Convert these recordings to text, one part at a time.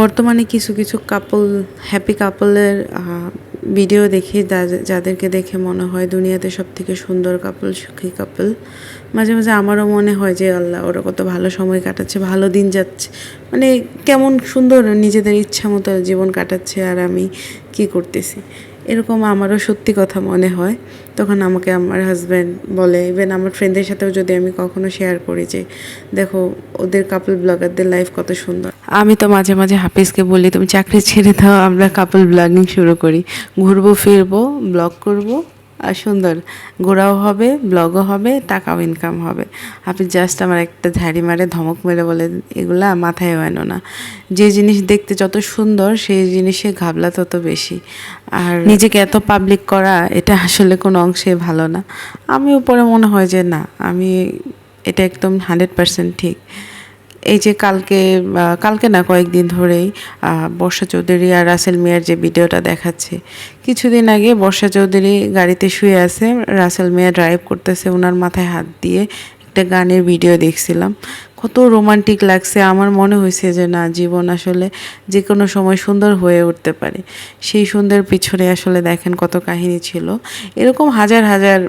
বর্তমানে কিছু কিছু কাপল হ্যাপি কাপলের ভিডিও দেখি যাদেরকে দেখে মনে হয় দুনিয়াতে সব থেকে সুন্দর কাপল সুখী কাপল মাঝে মাঝে আমারও মনে হয় যে, আল্লাহ, ওরা কত ভালো সময় কাটাচ্ছে, ভালো দিন যাচ্ছে। মানে কেমন সুন্দর নিজেদের ইচ্ছা মতো জীবন কাটাচ্ছে আর আমি কি করতেছি। এরকম আমারও সত্যি কথা মনে হয়। তখন আমাকে আমার হাজব্যান্ড বলে ইভেন আমার ফ্রেন্ডের সাথেও যদি আমি কখনো শেয়ার করি যে, দেখো, ওদের কাপল ব্লগারদের লাইফ কত সুন্দর। আমি তো মাঝে মাঝে হাফিজকে বলি, তুমি চাকরি ছেড়ে দাও, আমরা কাপল ব্লগিং শুরু করি। ঘুরবো, ফিরবো ব্লগ করব। সুন্দর। ঘোরাও হবে ব্লগও হবে, টাকাও ইনকাম হবে। আপনি জাস্ট আমার একটা ঝাড়ি মারে, ধমক মেরে বলে এগুলা মাথায় হয় না। যে জিনিস দেখতে যত সুন্দর, সেই জিনিসে ঘাবলা তত বেশি। আর নিজেকে এত পাবলিক করা, এটা আসলে কোনো অংশে ভালো না। আমি উপরে মনে হয় যে না, আমি এটা একদম হান্ড্রেড পার্সেন্ট ঠিক। এই যে কালকে কালকে না কয়েকদিন ধরেই বর্ষা চৌধুরী আর রাসেল মিয়ার যে ভিডিওটা দেখাচ্ছে, কিছুদিন আগে বর্ষা চৌধুরী গাড়িতে শুয়ে আছে, রাসেল মিয়া ড্রাইভ করতেছে ওনার মাথায় হাত দিয়ে একটা গানের ভিডিও দেখছিলাম। কত রোমান্টিক লাগছে, আমার মনে হয়েছে যে না, জীবন আসলে যে কোনো সময় সুন্দর হয়ে উঠতে পারে। সেই সুন্দর পিছনে আসলে দেখেন কত কাহিনী ছিল। এরকম হাজার হাজার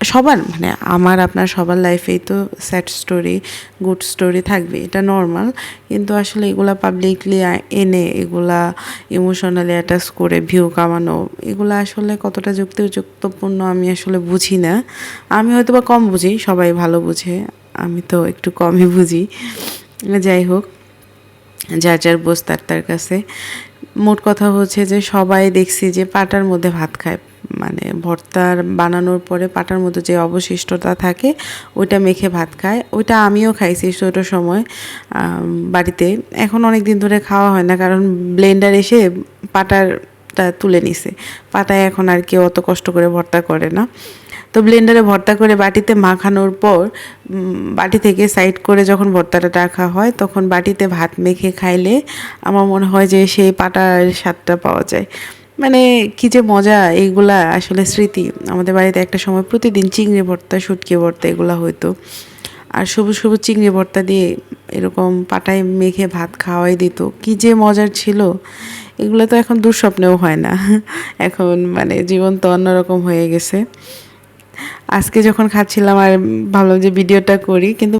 সবার মানে আমার, আপনার সবার লাইফেই তো স্যাড স্টোরি গুড স্টোরি থাকবে এটা নর্মাল কিন্তু আসলে এগুলা পাবলিকলি এনে এগুলা ইমোশনালি অ্যাটাচ করে ভিউ কামানো, এগুলা আসলে কতটা যুক্তিযুক্তপূর্ণ আমি আসলে বুঝি না। আমি হয়তো বা কম বুঝি, সবাই ভালো বুঝে, আমি তো একটু কমই বুঝি। যাই হোক, যার যার বোঝ তার তার কাছে। মোট কথা হচ্ছে যে সবাই দেখছি যে পাটার মধ্যে ভাত খায়। মানে ভর্তার বানানোর পরে পাটার মধ্যে যে অবশিষ্টতা থাকে, ওইটা মেখে ভাত খায়। ওইটা আমিও খাইছি ছোটো সময় বাড়িতে। এখন অনেক দিন ধরে খাওয়া হয় না, কারণ ব্লেন্ডার এসে পাটারটা তুলে নিছে। পাটায় এখন আর কেউ অত কষ্ট করে ভর্তা করে না। তো ব্লেন্ডারে ভর্তা করে বাটিতে মাখানোর পর বাটি থেকে সাইড করে যখন ভর্তাটা রাখা হয়, তখন বাটিতে ভাত মেখে খাইলে আমার মনে হয় যে সেই পাটার স্বাদটা পাওয়া যায়। মানে কি যে মজা, এইগুলা আসলে স্মৃতি। আমাদের বাড়িতে একটা সময় প্রতিদিন চিংড়ি ভর্তা, শুটকি ভর্তা, এগুলা হইতো। আর সবুজ সবুজ চিংড়ি ভর্তা দিয়ে এরকম পাটায় মেখে ভাত খাওয়াই দিত। কি যে মজার ছিল। এগুলো তো এখন দুঃস্বপ্নেও হয় না। এখন মানে জীবন তো অন্যরকম হয়ে গেছে। আজকে যখন খাচ্ছিলাম আর ভাবলাম যে ভিডিওটা করি, কিন্তু